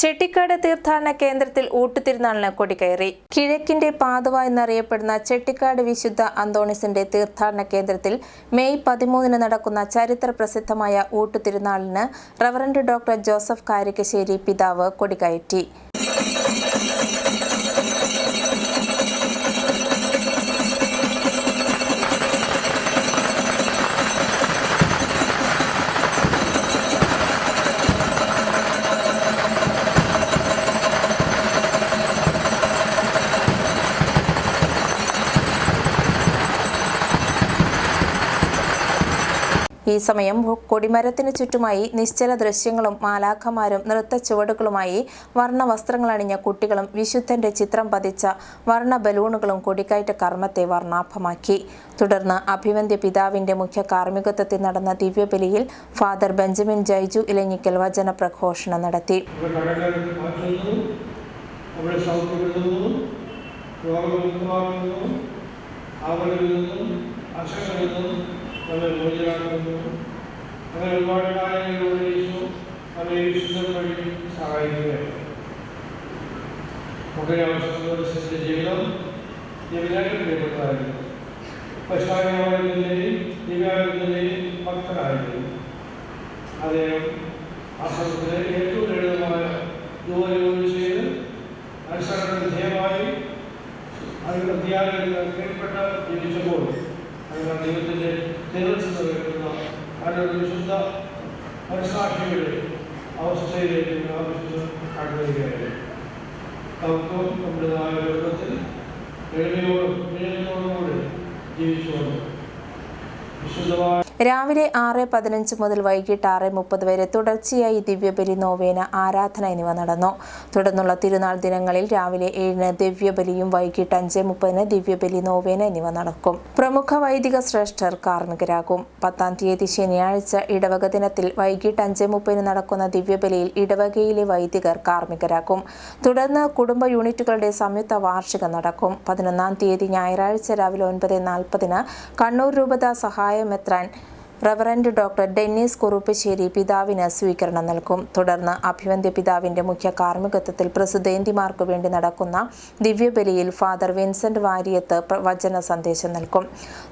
ചെട്ടിക്കാട് തീർത്ഥാടന കേന്ദ്രത്തിൽ ഊട്ടുതിരുനാളിന് കൊടികയറി. കിഴക്കിന്റെ പാതുവ എന്നറിയപ്പെടുന്ന ചെട്ടിക്കാട് വിശുദ്ധ അന്തോണിസിന്റെ തീർത്ഥാടന കേന്ദ്രത്തിൽ മെയ് പതിമൂന്നിന് നടക്കുന്ന ചരിത്ര പ്രസിദ്ധമായ ഊട്ടുതിരുനാളിന് റവറന്റ് ഡോക്ടർ ജോസഫ് കാരിക്കശ്ശേരി പിതാവ് കൊടികയറ്റി. ഈ സമയം കൊടിമരത്തിന് ചുറ്റുമായി നിശ്ചല ദൃശ്യങ്ങളും മാലാഖമാരും നൃത്ത ചുവടുകളുമായി വർണ വസ്ത്രങ്ങളണിഞ്ഞ കുട്ടികളും വിശുദ്ധന്റെ ചിത്രം പതിച്ച വർണ ബലൂണുകളും കൊടിക്കയറ്റ കർമ്മത്തെ വർണാഭമാക്കി. തുടർന്ന് അഭിവന്ദ്യ പിതാവിന്റെ മുഖ്യ കാർമ്മികത്വത്തിൽ നടന്ന ദിവ്യബലിയിൽ ഫാദർ ബെഞ്ചമിൻ ജൈജു ഇലഞ്ഞിക്കൽ വചന പ്രഘോഷണം നടത്തി. ആവലിൽ നിന്നും അക്ഷരങ്ങളിൽ നിന്നും നമ്മെ മോചിതരാക്കുന്നു അങ്ങനെ ഒരുപാട് കാര്യങ്ങൾ യേശു നമ്മെ വിശുദ്ധം വഴി സഹായിക്കുകയാണ് മുഖ്യവസ്ഥ ജീവിതം ജീവിതത്തിൽ പ്രിയപ്പെട്ടതായിരുന്നു പശ്ചാത്തലത്തിന്റെയും ദിവ്യാലയത്തിന്റെയും ഭക്തനായിരുന്നു. അദ്ദേഹം ആശ്രമത്തിലെ ഏറ്റവും ലളിതമായ ജോലികൾ ചെയ്ത് അനുസരണ വിധേയമായി അതിൽ അധ്യാപകർക്ക് കീഴ്പ്പെട്ട ജീവിച്ചപ്പോൾ അങ്ങനെ ദൈവത്തിന്റെ തിരച്ചിൽ നൽകുന്ന അവരുടെ വിശുദ്ധ മനസ്സാക്ഷിയുടെ അവസ്ഥയിലേക്ക് ആവശ്യം കടന്നുവരികയായിരുന്നു നമുക്കും നമ്മുടേതായ ലോകത്തിൽ എളിമയോടും വിനയത്തോടും കൂടി ജീവിച്ചു വന്നു വിശുദ്ധമായ രാവിലെ ആറ് പതിനഞ്ച് മുതൽ വൈകിട്ട് ആറ് മുപ്പത് വരെ തുടർച്ചയായി ദിവ്യബലി നോവേന ആരാധന എന്നിവ നടന്നു. തുടർന്നുള്ള തിരുനാൾ ദിനങ്ങളിൽ രാവിലെ ഏഴിന് ദിവ്യബലിയും വൈകിട്ട് അഞ്ച് മുപ്പതിന് ദിവ്യബലി നോവേന എന്നിവ നടക്കും. പ്രമുഖ വൈദിക ശ്രേഷ്ഠർ കാർമ്മികരാകും. പത്താം തീയതി ശനിയാഴ്ച ഇടവക ദിനത്തിൽ വൈകിട്ട് അഞ്ച് മുപ്പതിന് നടക്കുന്ന ദിവ്യബലിയിൽ ഇടവകയിലെ വൈദികർ കാർമ്മികരാകും. തുടർന്ന് കുടുംബ യൂണിറ്റുകളുടെ സംയുക്ത വാർഷികം നടക്കും. പതിനൊന്നാം തീയതി ഞായറാഴ്ച രാവിലെ ഒൻപത് നാൽപ്പതിന് കണ്ണൂർ രൂപത സഹായമെത്രാൻ റവറന്റ് ഡോക്ടർ ഡെന്നീസ് കുറുപ്പശ്ശേരി പിതാവിന് സ്വീകരണം നൽകും. തുടർന്ന് അഭിവന്ദ്യ പിതാവിന്റെ മുഖ്യ കാർമ്മികത്വത്തിൽ പ്രസിദ്ധേന്തിമാർക്കു വേണ്ടി നടക്കുന്ന ദിവ്യബലിയിൽ ഫാദർ വിൻസെന്റ് വാരിയത്ത് വചന സന്ദേശം നൽകും.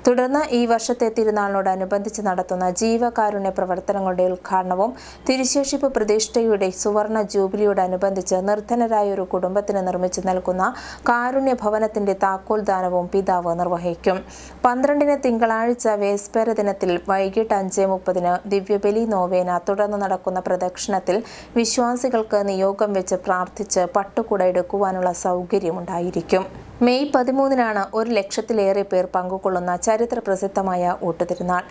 തുടർന്ന് ഈ വർഷത്തെ തിരുനാളിനോടനുബന്ധിച്ച് നടത്തുന്ന ജീവകാരുണ്യ പ്രവർത്തനങ്ങളുടെ ഉദ്ഘാടനവും തിരുശേഷിപ്പ് പ്രതിഷ്ഠയുടെ സുവർണ ജൂബിലിയോടനുബന്ധിച്ച് നിർധനരായ ഒരു കുടുംബത്തിന് നിർമ്മിച്ചു നൽകുന്ന കാരുണ്യ ഭവനത്തിന്റെ താക്കോൽ ദാനവും പിതാവ് നിർവഹിക്കും. പന്ത്രണ്ടിന് തിങ്കളാഴ്ച വേസ്പേര ദിനത്തിൽ വൈകിട്ട് അഞ്ച് മുപ്പതിന് ദിവ്യബലി നോവേന തുടർന്ന് നടക്കുന്ന പ്രദക്ഷിണത്തിൽ വിശ്വാസികൾക്ക് നിയോഗം വെച്ച് പ്രാർത്ഥിച്ച് പട്ടുകുട എടുക്കുവാനുള്ള സൗകര്യമുണ്ടായിരിക്കും. മെയ് പതിമൂന്നിനാണ് ഒരു ലക്ഷത്തിലേറെ പേർ പങ്കുകൊള്ളുന്ന ചരിത്ര പ്രസിദ്ധമായ ഊട്ടുതിരുനാൾ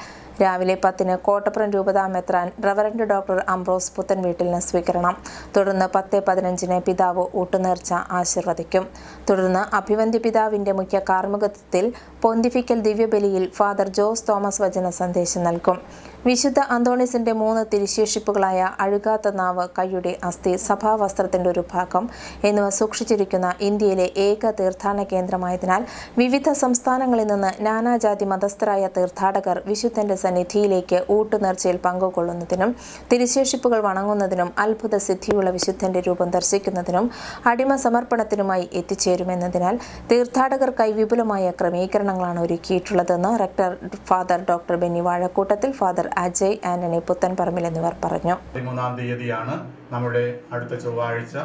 രാവിലെ പത്തിന് കോട്ടപ്പുറം രൂപതാ മെത്രാൻ റവറൻഡ് ഡോക്ടർ അംബ്രോസ് പുത്തൻ വീട്ടിലിന് സ്വീകരണം. തുടർന്ന് പത്ത് പതിനഞ്ചിന് പിതാവ് ഊട്ടുനേർച്ച ആശീർവദിക്കും. തുടർന്ന് അഭിവന്ധി പിതാവിന്റെ മുഖ്യ കാർമ്മികത്വത്തിൽ പൊന്തിഫിക്കൽ ദിവ്യബലിയിൽ ഫാദർ ജോസ് തോമസ് വചന സന്ദേശം നൽകും. വിശുദ്ധ അന്തോണിസിന്റെ മൂന്ന് തിരുശേഷിപ്പുകളായ അഴുകാത്ത നാവ് കൈയുടെ അസ്ഥി സഭാവസ്ത്രത്തിന്റെ ഒരു ഭാഗം എന്നിവ സൂക്ഷിച്ചിരിക്കുന്ന ഇന്ത്യയിലെ ഏക തീർത്ഥാടന കേന്ദ്രമായതിനാൽ വിവിധ സംസ്ഥാനങ്ങളിൽ നിന്ന് നാനാജാതി മതസ്ഥരായ തീർത്ഥാടകർ വിശുദ്ധന്റെ സന്നിധിയിലേക്ക് ഊട്ടുനേർച്ചയിൽ പങ്കുകൊള്ളുന്നതിനും തിരുശേഷിപ്പുകൾ വണങ്ങുന്നതിനും അത്ഭുത സിദ്ധിയുള്ള വിശുദ്ധന്റെ രൂപം ദർശിക്കുന്നതിനും അടിമ സമർപ്പണത്തിനുമായി എത്തിച്ചേരുമെന്നതിനാൽ തീർത്ഥാടകർക്കായി വിപുലമായ ക്രമീകരണങ്ങളാണ് ഒരുക്കിയിട്ടുള്ളതെന്ന് rector father doctor Benny Vazhakoottathil father Ajay Antony Puthenparambil എന്നിവർ പറഞ്ഞു. പതിമൂന്നാം തീയതിയാണ് നമ്മുടെ അടുത്ത ചൊവ്വാഴ്ച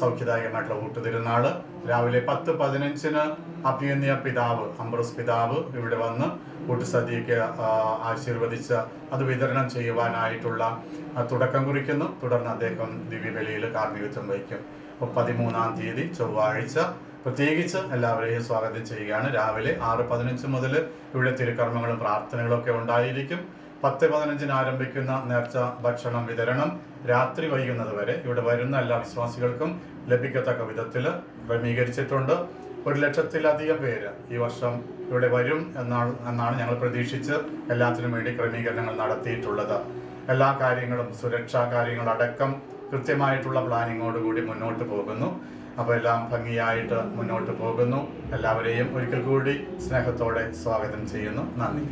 സൗഖ്യദായകമായിട്ടുള്ള ഊട്ടുതിരുന്നാൾ രാവിലെ പത്ത് പതിനഞ്ചിന് അഭ്യുന്നിയ പിതാവ് അംബ്രസ് പിതാവ് ഇവിടെ വന്ന് ഊട്ടുസദ്യക്ക് ആ, ആശീർവദിച്ച് അത് വിതരണം ചെയ്യുവാനായിട്ടുള്ള തുടക്കം കുറിക്കുന്നു. തുടർന്ന് അദ്ദേഹം ദിവ്യബലിയിൽ കാർമ്മികത്വം വഹിക്കും. അപ്പോൾ പതിമൂന്നാം തീയതി ചൊവ്വാഴ്ച പ്രത്യേകിച്ച് എല്ലാവരെയും സ്വാഗതം ചെയ്യുകയാണ്. രാവിലെ ആറ് പതിനഞ്ച് മുതൽ ഇവിടെ തിരുക്കർമ്മങ്ങളും പ്രാർത്ഥനകളൊക്കെ ഉണ്ടായിരിക്കും. പത്ത് പതിനഞ്ചിന് ആരംഭിക്കുന്ന നേർച്ച ഭക്ഷണം വിതരണം രാത്രി വൈകുന്നത് വരെ ഇവിടെ വരുന്ന എല്ലാ വിശ്വാസികൾക്കും ലഭിക്കത്തക്ക വിധത്തിൽ ക്രമീകരിച്ചിട്ടുണ്ട്. ഒരു ലക്ഷത്തിലധികം പേര് ഈ വർഷം ഇവിടെ വരും എന്നാണ് എന്നാണ് ഞങ്ങൾ പ്രതീക്ഷിച്ച് എല്ലാത്തിനും വേണ്ടി ക്രമീകരണങ്ങൾ നടത്തിയിട്ടുള്ളത്. എല്ലാ കാര്യങ്ങളും സുരക്ഷാ കാര്യങ്ങളടക്കം കൃത്യമായിട്ടുള്ള പ്ലാനിങ്ങോടുകൂടി മുന്നോട്ട് പോകുന്നു. അപ്പോൾ എല്ലാം ഭംഗിയായിട്ട് മുന്നോട്ട് പോകുന്നു. എല്ലാവരെയും ഒരിക്കൽ കൂടി സ്നേഹത്തോടെ സ്വാഗതം ചെയ്യുന്നു. നന്ദി.